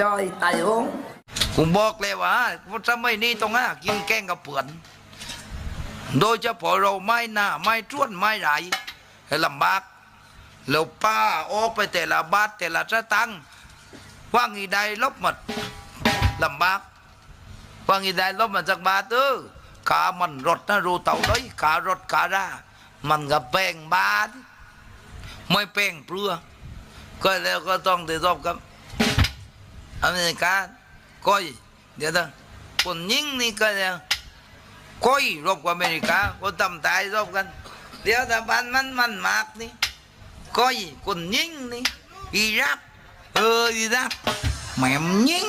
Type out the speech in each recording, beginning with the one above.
จอยตายโหงกูบอกเลยว่าสมัยนี้ต้องหากินแกงกับเปื่อนโดยเฉพาะเราไม่หน้าไม่จ้วนไม่ไหลลำบากแล้วป้าออกไปแต่ละบาทแต่ละสตังว่างีได้ลบหมดลำบากว่างีได้ลบมาจากบาทเออขามันรถนะรูเต่าเลยขารถขารามันก็แป้งบาทไม่แป้งเปลือก็แล้วก็ต้องได้รับอเมริกาก้อยเดี๋ยวนะครบกับ อเมริกาคนทำตายรบกันเดี๋ยวแต่บ้านมันมันมากนี่ก้อยคนยิงนี่อิรักเอออิรักแม่มยิง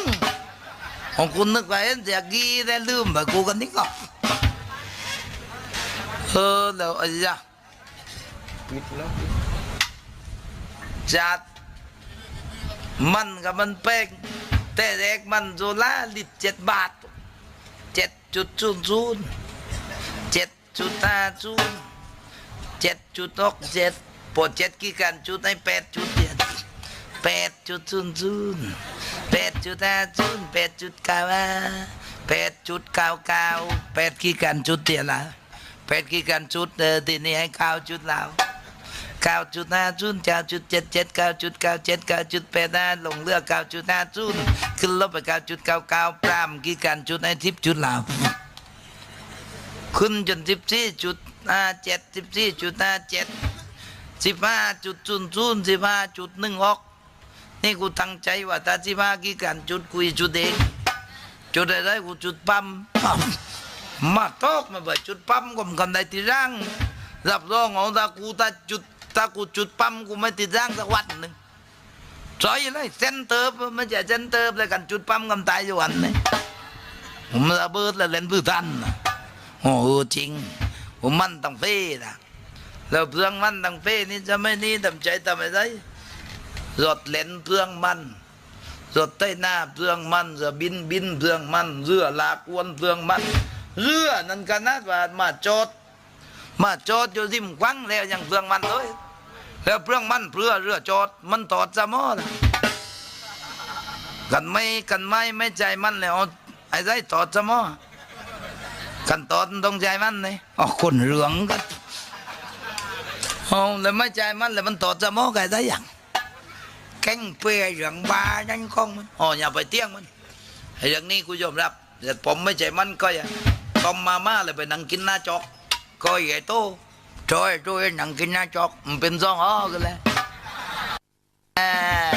ของคุณนึกว่าเอ็นจะกี้ได้ลื มันกับมันเป้งแต่แรกมันโซล่าลิตรเจ็ดบาทเจ็ดจุดศูนย์ศูนย์เจ็ดจุดห้าศูนย์เจ็ดจุดหกเจ็ดพอเจ็ดกี่กันจุดให้แปดจุดเจ็ดแปดจุดศูนย์ศูนย์แปดจุดห้าศูนย์แปดจุดเก้าแปดจุดเก้าเก้าแปดกี่กันจุดเดียละแปดกี่กันจุดเออทีนี้ให้เก้าจุดแล้ว เก้าจุดห้าจุดเก้าจุดเจ็ดเจ็ดเก้าจุดเก้าเจ็ดเก้าจุดแปดห้าลงเรือกเก้าจุดห้าจุดขึ้นลบไปเก้าจุดเก้าเก้าปรามกี่กันจุดให้ทิพจุดลาวขึ้นจนสิบสี่จุดห้าเจ็ดสิบสี่จุดห้าเจ็ดสิบห้าจุดศูนย์ศูนย์สิบห้าจุดหนึ่งหกนี่กูตั้งใจว่าถ้าสิบห้ากี่กันจุดกุยจุดเองจุดอะไรกูจุดปั๊มมาตอกมาไปจุดปั๊มก็มันกันได้ที่ร่างรับรองเอาถ้ากูถ้าจุด ถ้ากูจุดปั๊มกูไม่ติดร่างสักวันหนึ่งซอยเลยเส้นเติบมันจะเส้นเติบเลยกันจุดปั๊มกันตายอยู่วันนี้ผมระเบิดแล้วเล่นพื้ทันนะโอ้โหจริง ผมมันต้องเฟ้นะแล้วเพื่องมันต้องเฟ้นี่จะไม่นี่ทำใจทำอะไรรถเล่นเพื่องมันรถใต้หน้าเพื่องมันเรือบินบินเพื่องมันเรือลากอวนเพื่องมันเรือนั่นกันนะว่ามาจอดมาจอดอยู่ริมกวังแล้วยังเปลืองมันเลย แล้วเปลืองมันเพื่อเรือจอดมันตอดจะมอนะกันไม่กันไม่ไม่ใจมันแล้วเอาไอ้ไรตอดจะมอกันตอดต้องใจมันเลยอ๋อคนเหลืองกันเอาแล้วไม่ใจมันแล้วมันตอดจะมอกันได้ยังแข้งเปียเหลืองบานั่นของมันอ๋ออย่าไปเตี้ยงมันไอ้เรื่องนี้กูยอมรับแต่ผมไม่ใจมันก็อย่างต้มมาม่าเลยไปนั่งกินหน้าจอก coi vậy tô trời tôi nặng kinh na chọc bên giông ó cái lẽ à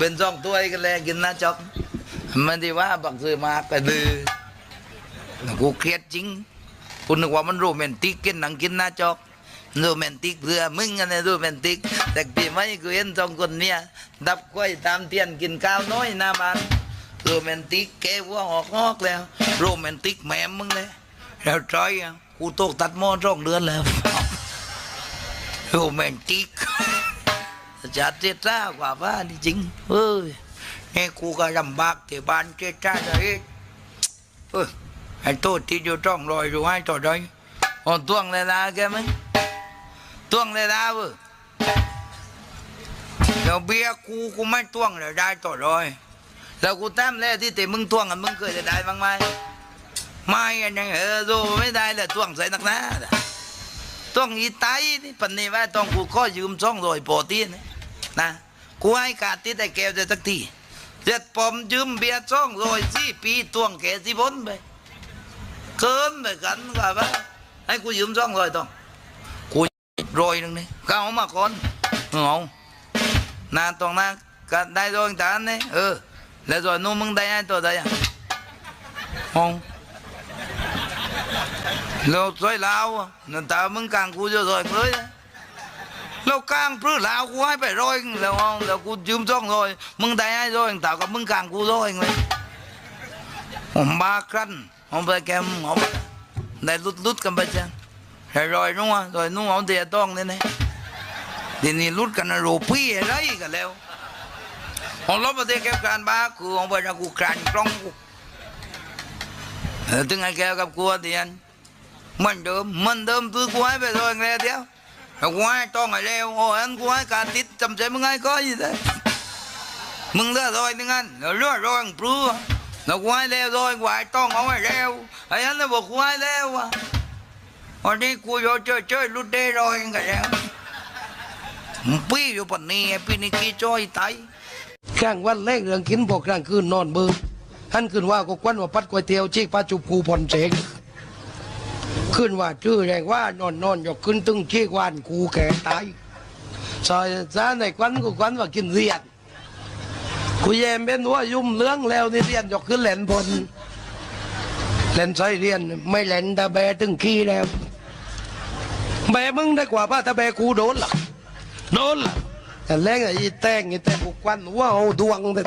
bên giông tôi cái lẽ kinh na chọc mà đi qua bạc rồi mà cái từ cô kiệt chính cô นึกว่ามันโรแมนติกกินหนังกินหน้าจอกโรแมนติกเพื่อมึงอะไรโรแมนติก แต่ปีไม่กูเห็นสองคนเนี่ยดับกล้วยตามเทียนกินข้าวน้อยหน้าบ้านโรแมนติกแกวัวหอกงอกแล้ว โรแมนติกแม่มึงเลยแล้วจอยอะ กูตกตัดหม้อร่องเดือนแล้วโรแมนติกจะเจ้ากว่าบ้านจริงเอ้ยนี่กูก็ลำบากที่บ้านเจ้าเลยเออไอ้โตที่อยู่จ้องรอยอยู่ให้ต่อได้อ๋อตวงเลยละแกมั้งตวงเลยละเว้ยเดี๋ยวเบียกูกูไม่ตวงเลยได้ต่อรอยแล้วกูแต้มแล้วที่แต่มึงตวงกันมึงเคยจะได้บ้างไหม ไม่อันยังเออดูไม่ได้เลยต้วงใส่นักหนาต้วงอีไตนี่ปันนี้ว่าต้องกูข้อยืมช่องโดยโปรตีนนะกูให้กาติดไอ้แก้วจะสักทีเสร็จผมยืมเบียร์ช่องโดยสี่ปีต้วงแกสิบนไปเกินไปกันกับว่าให้กูยืมช่องโดยต้องกูโรยหนึงนี่ก็เอามาก่อนเอานานตรงนั้นก็ได้โดยตานนี่เออแล้วโดยนู้นมึงได้ไอ้ตัวได้ยังห้อง เราซอยลาวนั่นตามึงกลางกูจะซอยเลยเรากลางพื้นลาวกูให้ไปร้อยแล้วเอาแล้วกูยืมช่องร้อยมึงได้ให้ร้อยแต่กับมึงกลางกูร้อยเลยผมบ้ากันผมไปแกมผมได้ลุดลุดกันไปจังให้รอยนู้นร้อยนู้นเอาเดียต้องเนี่นี่ทีนี้ลุดกันรูปี้อะไรกันแล้วผมลบมาเดียแกการบ้ากูผมไปจะกูกลางกล้องกูเออถึงไอ้แกกับกูเดียน มันเดิมมันเดิมตื้อกูให้ไปโดนแง่เดียวกูให้ต้องอะไรโอ้อันกูให้การติดจำใจมึงไงก็ยิ่งได้มึงเลือกโดยนึงอันเลือกโดยปลื้มเรากูให้เร็วโดยกูให้ต้องเอาไว้เร็วไอ้อันนั้ยบอกกูให้เร็วอะวันนี้กูโยเจอเจอลุดเด้รอยกันแล้วปีอยู่ปนนี้พี่นี้กี้จ้อยไตกลางวันแรกเรื่องขินบอกกลางคืนนอนเบิ่มท่านคืนว่าก็ควันว่าปัดก๋วยเตี๋ยวชีกปลาจุบคูผ่อนเสง ขึ้นว่าชื่อแรงว่านอนนอนยกขึ้นตึงชีกวานกูแก่ตายซอยซาในควันก็ควันว่ากินเรียนกูแยมเป็นว่ายุ่มเลื้องแล้วนี่เรียนยกขึ้นแหลนพลแหลนใส่เรียนไม่แหลนตะแบตึงขี้แล้วแบมึงได้กว่าป้าตะแบกูโดนหรอโดนหรอแต่แรงไอ้แตงไอ้แตงบุกควันว่าเอาดวงแต่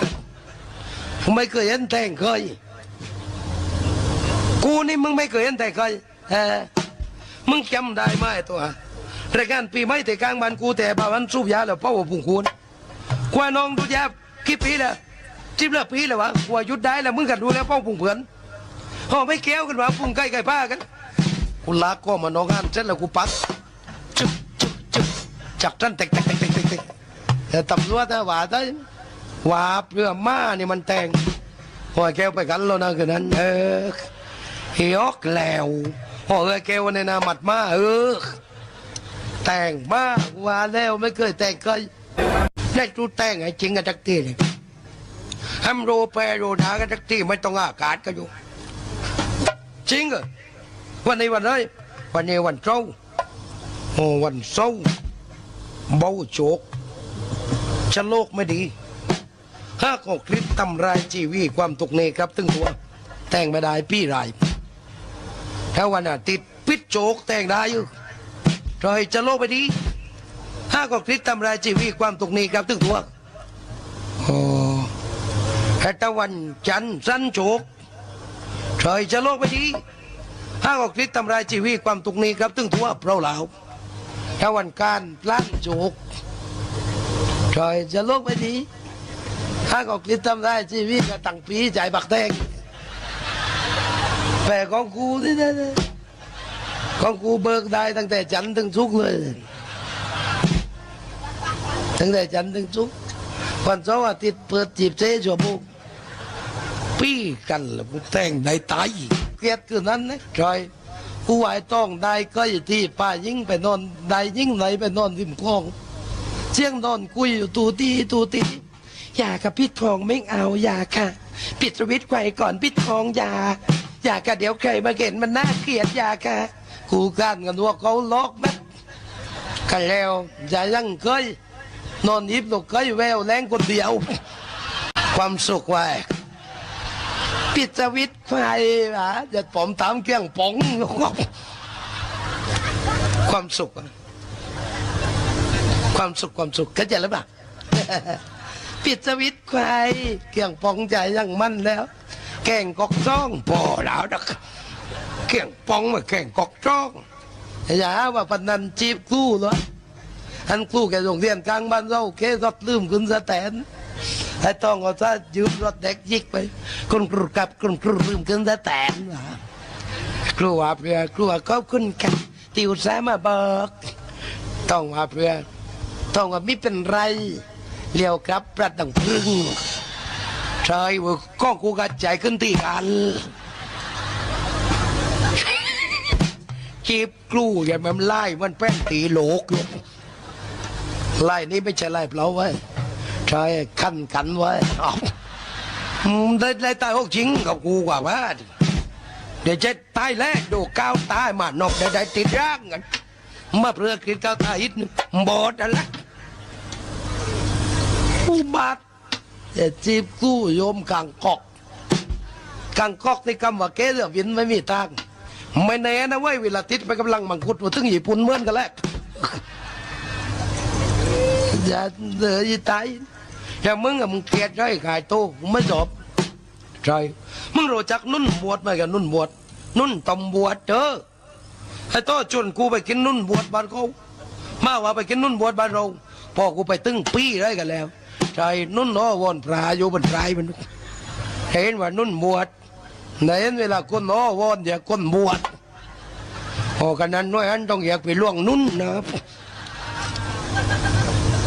ไม่เคยเห็นแตงเคยกูนี่มึงไม่เคยเห็นแตงเคย เออมึงจำได้ไหมตัวรายการปีใหม่แต่กลางบ้านกูแต่บ้านสูบยาแล้วเป้าว่าพุ่งคูนกว่าน้องดูยากี่ปีแล้วสิบละปีแล้ววะกว่ายุดได้แล้วมึงกันดูแล้วเป้าพุ่งเผือนห่อไม่แก้วกันวะพุ่งใกล้ไก่ป้ากันกูลากก็มาน้องงานเสร็จแล้วกูปักจึ๊กจึ๊กจึ๊กจับท่านเตกเตกเตกเตกเตกแต่ตำรวจนะว่าได้ว่าเรือม้านี่มันแต่งหัวแก้วไปกันแล้วนะคืนนั้นเออเฮียกแล้ว หัวแก้วในนามัดมาเออ แต่งมาว่าแล้วไม่เคยแต่งเคยได้จูแต่งไอ้จริงกันจักทีเลยทำโรแปรโรดากันจักทีไม่ต้องอากาศก็อยู่ จริงเหรอวันนี้วันอะไรวันนี้วันเจ้าร์โอวันเศร้าร์เบาโจกจะโลกไม่ดีห้าของคลิปทำรายชีวีความตกเนครับตึงตัว แต่งไม่ได้พี่ราย ถ้าวันอาทิตย์ปิดโจกแต่งได้อยู่รอยจะโลกไม่ดีห้าของคลิปทำรายชีวีความตกเนครับตึงตัวโอ้แต่ถ้าวันจันทร์สั้นโจกรอยจะโลกไม่ดีห้างอกฤทธิ์ทำลายชีวิตความตกนี้ครับตึงทั่วเพราเหล่าถ้าวันการพลั้นโจกจอยจะโลกไปดีห้างอกฤทธิ์ทำลายชีวิตก็ตั้งปีใจบักแตง แปลของกูนี่นะของกูเบิกได้ตั้งแต่จันทร์ถึงสุกเลย ตั้งแต่จันทร์ถึงสุกวันเสาร์อาทิตย์เปิดจีบเจ๊ชั่วโมงปี้กันแล้วกูแต่งได้ตายเกลียดคือนั้นนะจอยกูไหวต้องได้ก็อยู่ที่ป้ายิ่งไปนอนได้ยิ่งไหนไปนอนริมคลองเสียงนอนคุยอยู่ตูตีตูตีอย่ากับพิษทองไม่เอาอย่าค่ะ ปิดสวิตช์ไว้ก่อนพิษทองอย่า อย่าค่ะเดี๋ยวใครมาเห็นมันน่าเกลียดอย่าค่ะกูกันกันว่าเขาล็อกแม่กันแล้วอย่ายังเคยนอนยิบลูกเคยแววแรงคนเดียว ความสุขไว้ปิดสวิตไฟหะเดี๋ยวผมตามเกี่ยงป๋อง ความสุข ความสุขความสุขเข้าใจหรือเปล่าปิดสวิตไฟเกี่ยงป๋องใจยังมั่นแล้ว แก่งกอกจ้องพอแล้วดักเกี่ยงป๋องมาแก่งกอกจ้องอย่าหาว่าปนันจีบครู่เหรออันครู่แกโรงเรียนกลางบ้านเราเครถลืมขึ้นสแตนไอ้ต้องเอาซะยืมรถเด็กยิกไปคนครูกับคนครูลืมขึ้นสแตนว่ะครูว่าเพื่อครูว่าขอบคุณกันติวสามาบอกต้องว่าเพื่อต้องว่าไม่เป็นไรเลี้ยวครับประดังพึ่ง ใช่ว่าก้องกูกระจายขึ้นที่กันจีบกลูอย่ามันไล่มันแป้นตีโหลกอยู่ไล่นี่ไม่ใช่ไล่เปล่าไว้ยใช่ขั้นกันไว้เอาอืมได้ได้ตายหกจริงกับกูกว่าว่าเดี๋ยวจะตายแล้วดูก้าวตายมานอกได้ได้ติดร่างกันมาเพื่อคิดก้าวตายอีกนึงบอดอะไรอุบัติ แต่จีบกู้โยมกลางกอกกลางกอกที่คำว่าเกเรือวินไม่มีทางไม่แน่นะเว้ยเวลาติดไปกำลังมังคุดมาถึงญี่ปุ่นเหมือนกันแหละอย่าเดือดตายอย่มึงอะมึงเกลียดไรขายโตมึงไม่จบใช่มึงรู้จักนุ่นบวชไหมกับนุ่นบวชนุ่นตำบวชเด้อไอ้โตชวนกูไปกินนุ่นบวชบ้านเขามาว่าไปกินนุ่นบวชบ้านเราพ่อกูไปตึ้งปี้ได้กันแล้ว ใช่นุ่นน้อวอนพระอยู่บนพรมันเห็นว่านุ่นบวชในเห็นเวลาคนน้อวอนอย่าคนบวชพอกันนั้นน้อยอันต้องอยากไปล่วงนุ่นนะครับ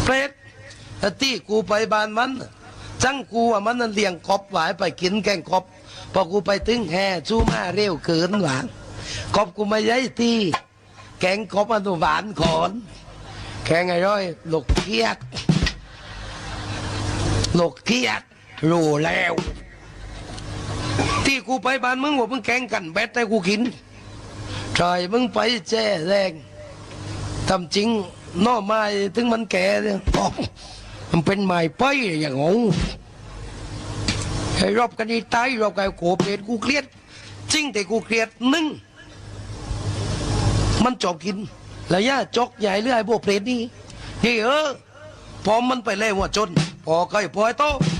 เปรตต่ที่กูไปบ้านมันจังกูอะมันนั่นเลี้ยงกบหวายไปกินแกงกบพอกูไปถึงแห่จูมาเร็วเกินหวานกบกูมาย้ายตีแกงกบมันตัวหวานขอนแกงไอ้ร้อยหลกเกียด หลกเกียดรู้แล้ว ที่กูไปบ้านมึงว่ามึงแกงกันแบดให้กูกินใช่มึงไปแจ้แรงทำจริงน่อไม้ถึงมันแก่เนี่ยมันเป็นไม้ไปอย่างงงให้รอบกันนี่ตายรอบกันโกเปรตกูเครียดจริงแต่กูเครียดหนึ่งมันจอบกิน แล้วย่าจกใหญ่เรื่อยพวกเปรตนี่นี่เออพอมันไปเล่ว่าจน Okay po, ito.